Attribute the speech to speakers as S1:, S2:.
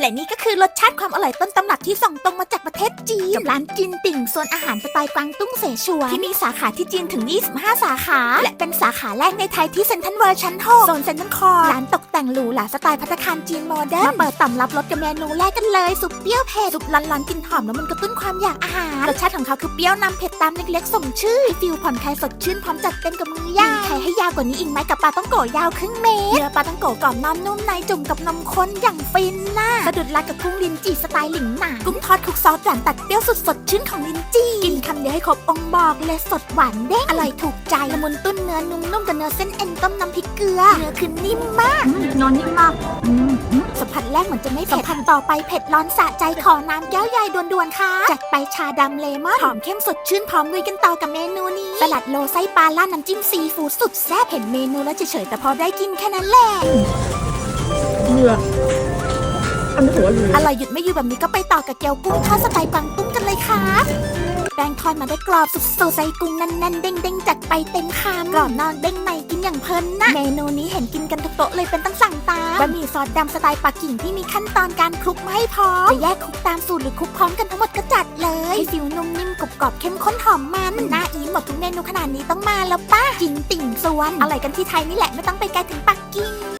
S1: และนี่ก็คือรสชาติความอร่อยต้นตำรับที่ส่งตรงมาจากประเทศจีนกับร้านจินติ่งส่วนอาหารสไตล์กวางตุ้งเสฉวนที่มีสาขาที่จีนถึง 25 สาขา และเป็นสาขาแรกในไทยที่เซ็นทรัลเวิร์ชั้น6โซนเซ็นทรัลคอร์ร้านตกแต่งหรูหราสไตล์พัตตาคารจีนโมเดิร์นมาเปิดตำรับรสกับเมนูแรกกันเลยซุปเปรี้ยวเผ็ดซุปร้อนๆกลินหอมแล้วมันกระตุ้นความอยากอาหารรสชาติของเขาคือเปรี้ยวนำเผ็ดตามเล็กๆสมชื่อฟิลผ่อนคลายสดชื่นพร้อมจัดเต็มกับมือย่างใครให้ยาวกว่านี้อีกไหมกับปลาต้องโกยาวครึ่งเมตรเนื้อปลาต้องโกกรอบนอนนุ่มในจุ่มกับนมข้นอย่างฟินนะ สะดุดรักกับกุ้งลินจีสไตล์หลิงหนากุ้งทอดคลุกซอสหวานตัดเปรี้ยวสุดสดชื่นของลินจีกินคำเดียวให้ครบองค์บอกเลยสดหวานเด้งอร่อยถูกใจละมุนตุ้นเนื้อนุ่มๆกับเนื้อเส้นเอ็นต้มน้ำพริกเกลือเนื้อคือนิ่มมาก
S2: นอนนิ่มมากอืมอืม
S1: สัมผัสแรกเหมือนจะไม่เผ็ดสัมผัสต่อไปเผ็ดร้อนสะใจขอน้ำแก้วใหญ่ด่วนๆค่ะจัดไปชาดำเลมอนหอมเข้มสดชื่นพร้อมลุยกันต่อกับเมนูนี้สลัดโลไส้ปลาล่าดน้ำจิ้มซีฟู้ดสุดแซ่บเห็นเมนูแล้วเฉยๆแต่พอได้กินแค่นั้นแหละ
S2: เหงื่อ อันนี้ถือว่าเหงื่อ
S1: อร่อยหยุดไม่อยู่แบบนี้ก็ไปต่อกับเกี๊ยวกุ้งทอดสไตล์กวางตุ้งกันเลยค่ะแป้งทอดมาได้กรอบสุดๆไส้กุ้งแน่นๆเด้งๆจัดไปเต็มคำกรอบนอนเด้งในกินอย่างเพลินนะเมนูนี้เห็นกินกันทุกโต๊ะเลยเป็นตั้งสั่งตามบะหมี่ซอสดำสไตล์ปักกิ่งที่มีขั้นตอนการคลุกไม่พร้อมจะแยกคลุกตามสูตรหรือคลุกพร้อมกันทั้งหมดก็จัดเลยให้ฟิวนุ่มนิ่มกรุบกรอบเข้มข้นหอมมันมันน่าอีนหมดทุกเมนูขนาดนี้ต้องมาแล้วป้าจินติ่งสวนอร่อยกันที่ไทยนี่แหละไม่ต้องไปไกลถึงปักกิ่ง